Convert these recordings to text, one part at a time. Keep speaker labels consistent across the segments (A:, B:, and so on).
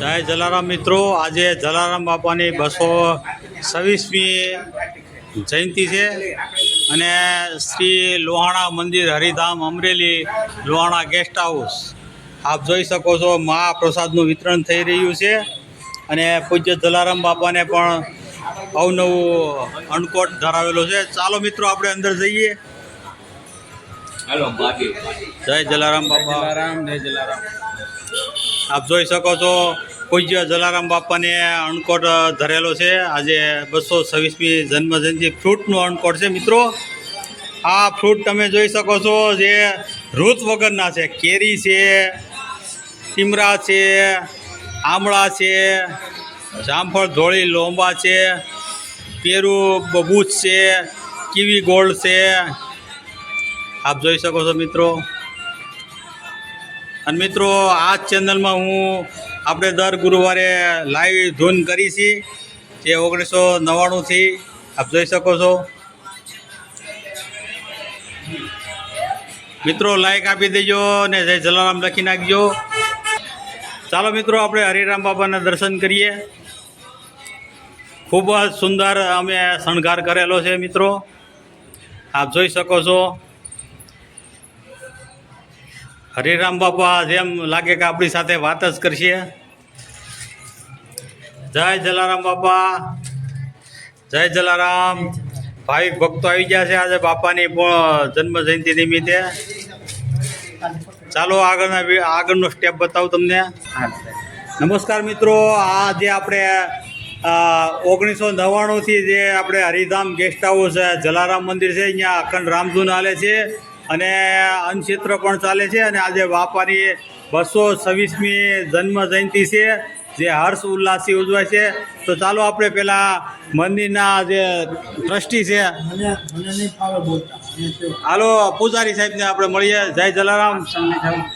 A: જય જલારામ મિત્રો. આજે જલારામ બાપાની બસો છવ્વીસમી જયંતિ છે અને શ્રી લોહાણા મંદિર હરિધામ અમરેલી લોહાણા ગેસ્ટ હાઉસ આપ જોઈ શકો છો મહાપ્રસાદનું વિતરણ થઈ રહ્યું છે અને પૂજ્ય જલારામ બાપાને પણ અવનવું અણકોટ ધરાવેલો છે. ચાલો મિત્રો આપણે અંદર જઈએ.
B: હાલો
A: જય જલારામ બાપા.
B: જય જલારામ.
A: આપ જોઈ શકો છો પૂજ્ય જલારામ બાપાને અણકોટ ધરેલો છે. આજે બસો છવ્વીસમી જન્મજયંતિ ફ્રૂટનો અણકોટ છે. મિત્રો, આ ફ્રૂટ તમે જોઈ શકો છો જે ઋત વગરના છે. કેરી છે, ટીમરા છે, આમળા છે, જામફળ, ધોળી, લોંબા છે, પેરું, બબૂચ છે, કીવી ગોલ્ડ છે. આપ જોઈ શકો છો મિત્રો. અને મિત્રો, આ ચેનલમાં હું આપણે દર ગુરુવારે લાઈવ ધૂન કરી છીએ જે ઓગણીસો નવ્વાણુંથી આપ જોઈ શકો છો. મિત્રો લાઈક આપી દેજો ને જય જલારામ લખી નાખજો. ચાલો મિત્રો, આપણે હરિરામ બાબાના દર્શન કરીએ. ખૂબ જ સુંદર અમે શણગાર કરેલો છે, મિત્રો. આપ જોઈ શકો છો. હરિરામ બાપા જેમ લાગે કે આપણી સાથે વાત જ કરશે. જય જલારામ બાપા. જય જલારામ. ભાવિક ભક્તો આવી ગયા છે આજે બાપાની જન્મ જયંતિ નિમિત્તે. ચાલો આગળના આગળનો સ્ટેપ બતાવું તમને. નમસ્કાર મિત્રો, આ જે આપણે ઓગણીસો નવ્વાણુંથી જે આપણે હરિધામ ગેસ્ટ હાઉસ જલારામ મંદિર છે, અહીંયા અખંડ રામધૂન હાલે છે. અને અન્નક્ષેત્ર પણ ચાલે છે અને આજે વાપારી બસો છવ્વીસમી જન્મ જયંતિ છે, જે હર્ષ ઉલ્લાસથી ઉજવાય છે. તો ચાલો આપણે પેલા મંદિરના જે ટ્રસ્ટી છે. હાલો, પૂજારી સાહેબને આપણે મળીએ. જય જલારામ.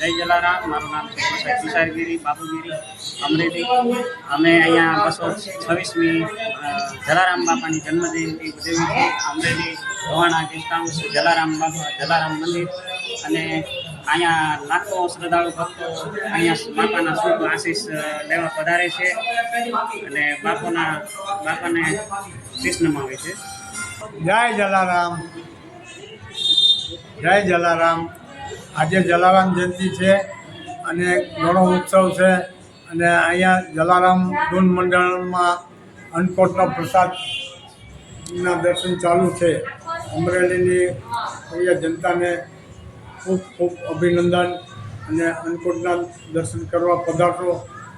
C: જય- જલારામ. મારું નામ છે બાપુગીરી. અમરેલી. અમે અહીંયા બસો છવ્વીસમી જલારામ બાપાની જન્મજયંતિ ઉજવી છે અમરેલી ધોવાણા ગેસ્ટ હાઉસ જલારામ બાપા, જલારામ મંદિર. અને અહીંયા લાખો શ્રદ્ધાળુ ભક્તો અહીંયા બાપાના શુભ આશીષ લેવા પધારે છે. અને બાપાના, બાપાને કૃષ્ણમાં આવે છે.
D: જય જલારામ. જય જલારામ. આજે જલારામ જયંતિ છે અને ઘણો ઉત્સવ છે. અને અહીંયા જલારામ ધૂન મંડળમાં અન્નકોટનો પ્રસાદના દર્શન ચાલુ છે. અમરેલીની અહીંયા જનતાને ખૂબ ખૂબ અભિનંદન અને અન્નકોટના દર્શન કરવા પધારશો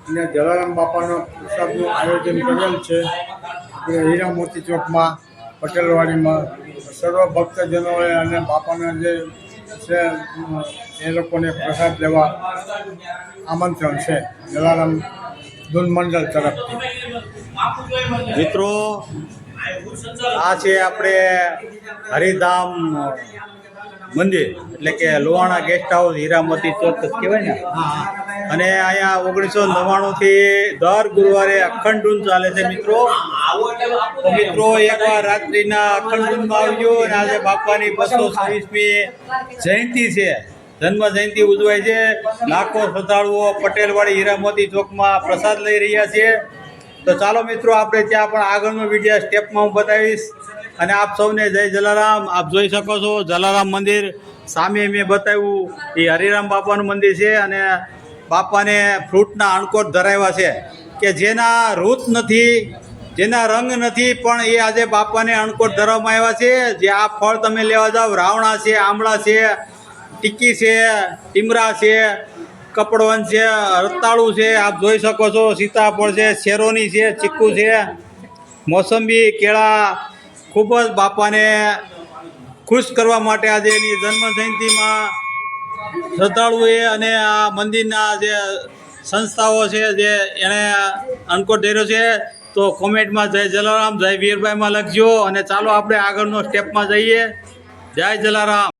D: અને જલારામ બાપાનો પ્રસાદનું આયોજન કરેલ છે. હીરા મોતી ચોકમાં પટેલવાડીમાં સર્વ ભક્તજનોએ અને બાપાના જે છે. એ લોકોને પ્રસાદ લેવા આમંત્રણ છે. જલારામ ધૂન મંડળ તરફથી.
A: મિત્રો આ છે આપણે હરિધામ મંદિર એટલે કે લોહાણા ગેસ્ટ હાઉસ હીરામતી ચોક કહેવાય ને? અને અહીંયા ઓગણીસો નવ્વાણુંથી દર ગુરુવારે અખંડ ધૂન ચાલે છે મિત્રો. તો મિત્રો, એકવાર રાત્રિના અખંડ ધૂનમાં આવજો અને આજે બાપાની બસો છવ્વીસમી જયંતિ છે. જન્મ જયંતિ ઉજવાય છે. લાખો શ્રદ્ધાળુઓ પટેલવાડી હીરામોતી ચોકમાં પ્રસાદ લઈ રહ્યા છે. તો ચાલો મિત્રો, આપણે ત્યાં પણ આગળનો વીડિયો સ્ટેપમાં હું બતાવીશ અને આપ સૌને જય જલારામ. આપ જોઈ શકો છો, જલારામ મંદિર. સામે મેં બતાવ્યું, એ હરિરામ બાપાનું મંદિર છે અને બાપાને ફ્રૂટના અણકોટ ધરાવ્યા છે. કે જેના રૂત નથી જેના રંગ નથી, પણ એ આજે બાપાને અણકોટ ધરવામાં આવ્યા છે. જે આ ફળ તમે લેવા જાઓ, રાવણા છે, આમળા છે, ટીકી છે, ટીમરા છે કપડવન છે, રતાળું છે, આપ જોઈ શકો છો, સીતાફળ છે, શેરોની છે, ચીકુ છે, મોસંબી, કેળા. ખૂબ જ બાપાને ખુશ કરવા માટે આજે એની જન્મ જયંતિમાં શ્રદ્ધાળુએ અને આ મંદિરના જે સંસ્થાઓ છે, જે એણે અનકોટ ધર્યો છે તો કોમેન્ટમાં જય જલારામ જય વીરભાઈમાં લખજો અને ચાલો આપણે આગળનો સ્ટેપમાં જઈએ. જય જલારામ.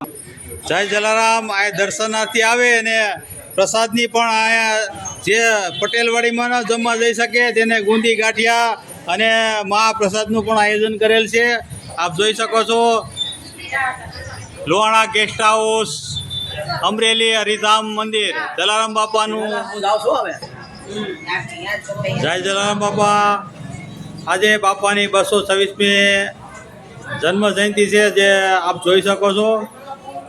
A: જય જલારામ આ દર્શનાર્થી આવે અને પ્રસાદની પણ અહીંયા જે પટેલવાડીમાં ન જમવા જઈ શકે તેને ગુંદી ગાંઠિયા અને મહાપ્રસાદનું પણ આયોજન કરેલ છે. આપ જોઈ શકો છો. લોહાણા ગેસ્ટ હાઉસ અમરેલી હરિધામ મંદિર. જલારામ બાપાનું. જય જલારામ બાપા. આજે બાપાની બસો છવ્વીસમી જન્મ જયંતિ છે જે આપ જોઈ શકો છો.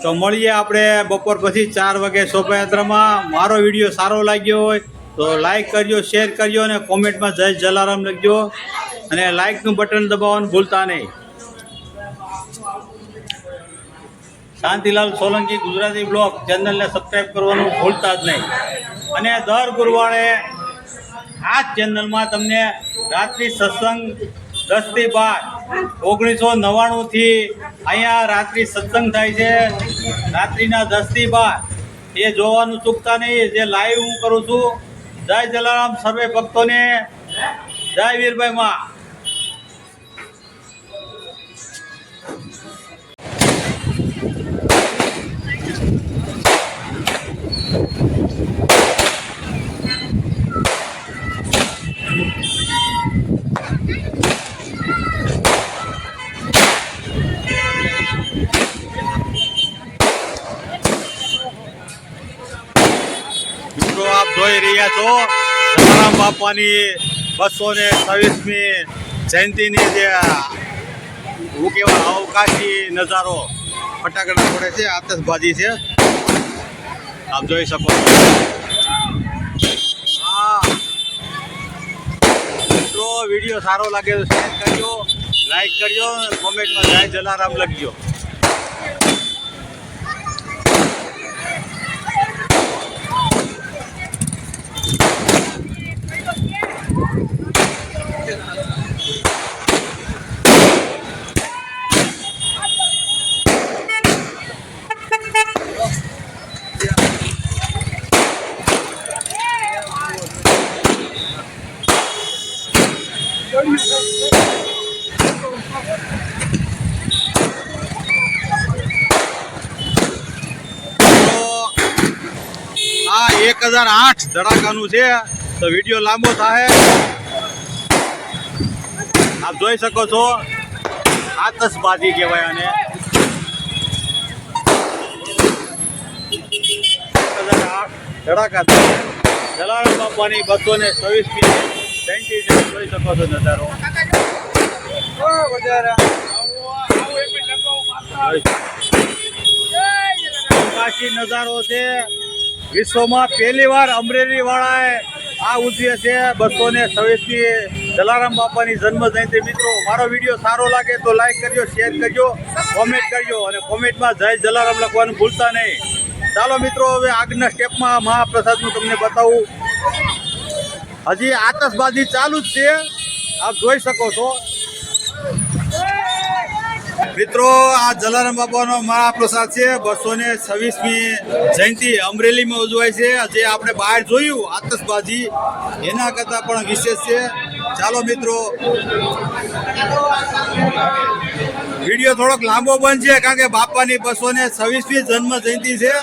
A: તો મળીએ આપણે બપોર પછી ચાર વાગે શોભાયાત્રામાં. મારો વીડિયો સારો લાગ્યો હોય તો લાઈક કરજો, શેર કરજો અને કોમેન્ટમાં જય જલારામ લખજો. અને લાઈકનું બટન દબાવવાનું ભૂલતા નહીં. શાંતિલાલ સોલંકી, ગુજરાતી બ્લોગ ચેનલને સબસ્ક્રાઈબ કરવાનું ભૂલતા જ નહીં. અને દર ગુરુવારે આ ચેનલમાં તમને રાત્રિ સત્સંગ દસથી બાર, ઓગણીસો નવ્વાણુંથી અહીંયા રાત્રિ સત્સંગ થાય છે. રાત્રિના દસથી બાર. એ જોવાનું ચૂકતા નહીં જે લાઈવ હું કરું છું. જય જલારામ, સર્વે ભક્તોને. જય વીરભાઈ માં. જોઈ રહ્યા છો. જલારામ બાપાની બસો ને છવ્વીસમી જયંતિની જે હું કેવા અવકાશી નજારો ફટાકડા પડે છે, આતશબાજી છે. આપ જોઈ શકો હા. મિત્રો, વીડિયો સારો લાગે તો શેર કરજો લાઈક કરજો કોમેન્ટમાં જય જલારામ લખજો તો આ એક હજાર આઠ ધડાકાનું છે. તો વીડિયો લાંબો થાય આપ જોઈ શકો છો. આતશબાજી કહેવાય આને. ધડાકા. જલારામ બાપાની બસો ને. જોઈ શકો છો નજારો. આકાશી નજારો છે. વિશ્વમાં પહેલી વાર અમરેલી વાળાએ આ ઉજવે છે બસો ને છવ્વીસમી જલારામ બાપાની જન્મ જયંતિ મિત્રો, મારો વીડિયો સારો લાગે તો લાઈક કરજો શેર કરજો કોમેન્ટ કરજો અને કોમેન્ટમાં જય જલારામ લખવાનું ભૂલતા નહીં. ચાલો મિત્રો, હવે આગળના સ્ટેપમાં મહાપ્રસાદનું તમને બતાવું. હજી આતશબાજી ચાલુ જ છે. આપ જોઈ શકો છો. મિત્રો, આ જલારામ બાપાનો મહાપ્રસાદ છે. બસો ને છવ્વીસમી જયંતિ અમરેલીમાં ઉજવાય છે. જે આપણે બહાર જોયું આતશબાજી. એના કરતાં પણ વિશેષ છે. ચાલો મિત્રો. વીડિયો થોડોક લાંબો બનશે કારણ કે બાપાની બસો ને છવ્વીસમી જન્મ જયંતિ છે.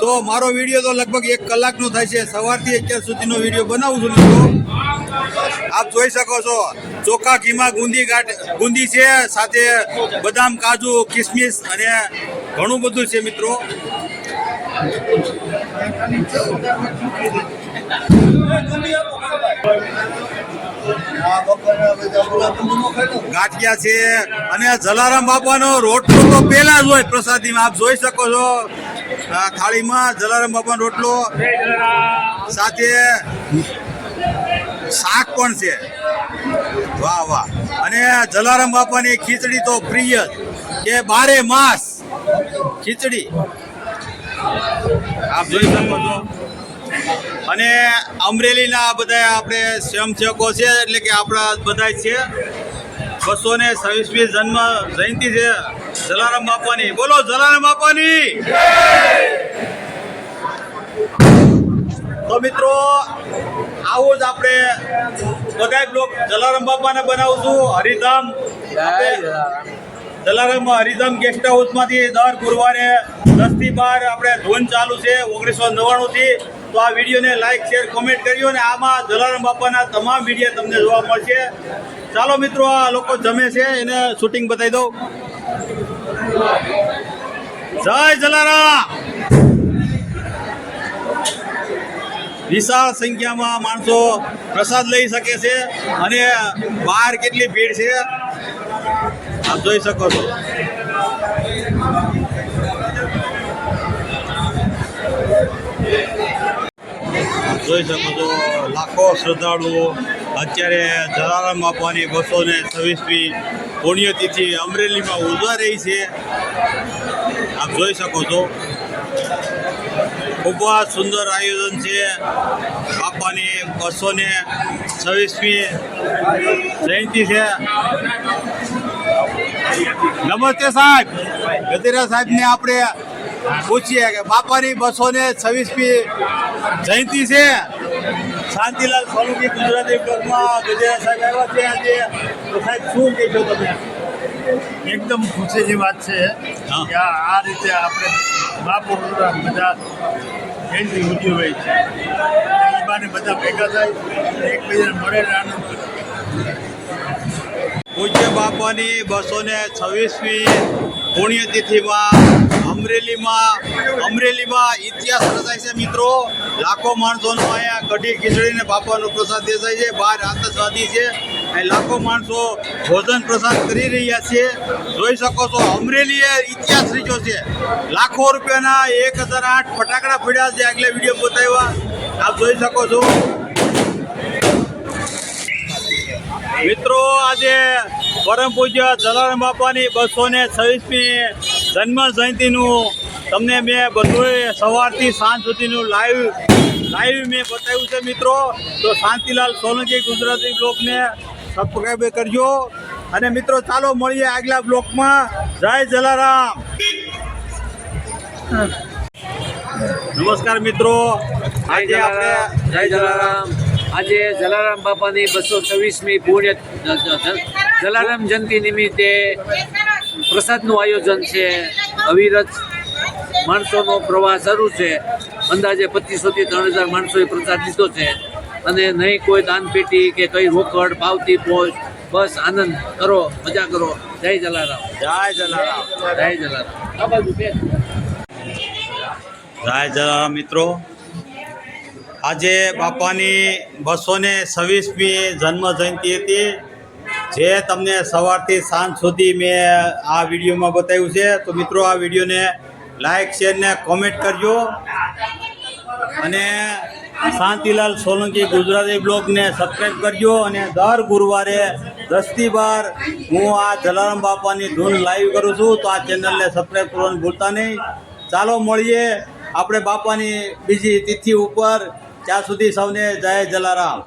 A: તો મારો વીડિયો તો લગભગ એક કલાકનો થાય છે. સવારથી અત્યાર સુધીનો વીડિયો બનાવું છું મિત્રો. આપ જોઈ શકો છો, ચોખા, ઘીમાં ગુંદી ગાંઠ, ગુંદી છે, સાથે બદામ, કાજુ, કિસમિસ અને ઘણું બધું છે મિત્રો. ગાંઠિયા છે અને જલારામ બાપાનો રોટલો તો પેલા જ હોય પ્રસાદીમાં, આપ જોઈ શકો છો થાળીમાં જલારામ બાપાનો રોટલો. સાથે શાક પણ છે? વાહ વાહ. અને જલારામ બાપાની ખીચડી તો પ્રિય કે બારે માસ ખીચડી. આપ જોઈ શકો છો. અને અમરેલીના બધા આપણે સ્વયંસેવકો છે, એટલે કે આપણા બધા છે. બસો ને છવ્વીસમી જન્મ જયંતિ છે જલારામ બાપાની. બોલો, જલારામ બાપાની. તો મિત્રો આવું જ આપણે બધા બ્લોક જલારામ બાપાને બનાવશું હરિધામ. જલારામ. હરિધામ ગેસ્ટ હાઉસમાંથી દર ગુરુવારે દસથી બાર આપણે ધૂન ચાલુ છે ઓગણીસો નવ્વાણુંથી તો આ વિડીયોને લાઈક શેર કોમેન્ટ કર્યો અને આમાં જલારામ બાપાના તમામ વીડિયો તમને જોવા મળશે. ચાલો મિત્રો આ લોકો જમે છે. એને શૂટિંગ બતાવી દઉં. જય જલારામ. વિશાળ સંખ્યામાં માણસો પ્રસાદ લઈ શકે છે અને બહાર કેટલી ભીડ છે? આપ જોઈ શકો છો. જોઈ શકો છો, લાખો શ્રદ્ધાળુઓ અત્યારે જલારામ બાપાની બસો ને છવ્વીસમી પુણ્યતિથિ અમરેલીમાં ઉજવા રહી છે. આપ જોઈ શકો છો. ખૂબ જ સુંદર આયોજન છે. બાપાની બસો ને છવ્વીસમી જયંતિ છે. નમસ્તે સાહેબ. ગજેરા સાહેબને આપણે પૂછીએ કે બાપાની બસો ને છવ્વીસમી જયંતિ છે. શાંતિલાલ સોલંકી ગુજરાતી બ્લોકમાં ગજેરા સાહેબ આવ્યા છે આજે. સાહેબ, શું કહેશો તમે?
E: એકદમ ખુશીની વાત છે કે આ રીતે આપણે બાપુ બધા જયંતિ ઉજવે છે. એ બાને બધા ભેગા થાય એકબીજાને મળે આનંદ
A: પૂજ્ય બાપાની બસો ને છવ્વીસમી પુણ્યતિથિમાં અમરેલીમાં અમરેલીમાં ઇતિહાસ રચાય છે મિત્રો. લાખો માણસોનો અહીંયા કઢી ખીચડીને બાપાનો પ્રસાદ દેસાય છે. બહાર આતંકવાદી છે. અહીં લાખો માણસો ભોજન પ્રસાદ કરી રહ્યા છે. જોઈ શકો છો, અમરેલીએ ઇતિહાસ રચ્યો છે. લાખો રૂપિયાના એક હજાર આઠ ફટાકડા ફોડ્યા છે. આગલા વીડિયો બતાવ્યા. આપ જોઈ શકો છો. મિત્રો, આજે પરમ પૂજ્ય જલારામ બાપાની બસો ને છવ્વીસમી જન્મ જયંતિનું તમને મેં બધું સવારથી સાંજ સુધીનું લાઈવ લાઈવ મેં બતાવ્યું છે મિત્રો. તો શાંતિલાલ સોલંકી ગુજરાતી બ્લોગને સબસ્ક્રાઈબ કરજો. અને મિત્રો ચાલો મળીએ આગલા બ્લોકમાં. જય જલારામ. નમસ્કાર મિત્રો. આજે આપણે
F: જય જલારામ. આજે જલારામ બાપાની બસો છવ્વીસમી પુણ્ય જલારામ જયંતિ નિમિત્તે પ્રસાદનું આયોજન છે. અવિરત માણસોનો પ્રવાહ શરૂ છે. અંદાજે પચીસોથી ત્રણ હજાર માણસોએ પ્રસાદ લીધો છે. અને નહીં કોઈ દાનપેટી કે કઈ રોકડ પાવતી પોસ્ટ બસ આનંદ કરો મજા કરો. જય જલારામ.
A: જય જલારામ.
F: જય જલારામ.
A: જય જલારામ મિત્રો. આજે બાપાની બસો ને છવ્વીસમી જન્મ જયંતિ હતી. જે તમને સવારથી સાંજ સુધી મેં આ વિડીયોમાં બતાવ્યું છે. તો મિત્રો આ વિડીયોને લાઈક શેર ને કોમેન્ટ કરજો. અને શાંતિલાલ સોલંકી ગુજરાતી બ્લોગને સબસ્ક્રાઈબ કરજો અને દર ગુરુવારે દસથી બાર હું આ જલારામ બાપાની ધૂન લાઈવ કરું છું. તો આ ચેનલને સબસ્ક્રાઈબ કરવાનું ભૂલતા નહીં. ચાલો મળીએ આપણે બાપાની બીજી તિથિ ઉપર. ત્યાં સુધી સૌને જય જલારામ.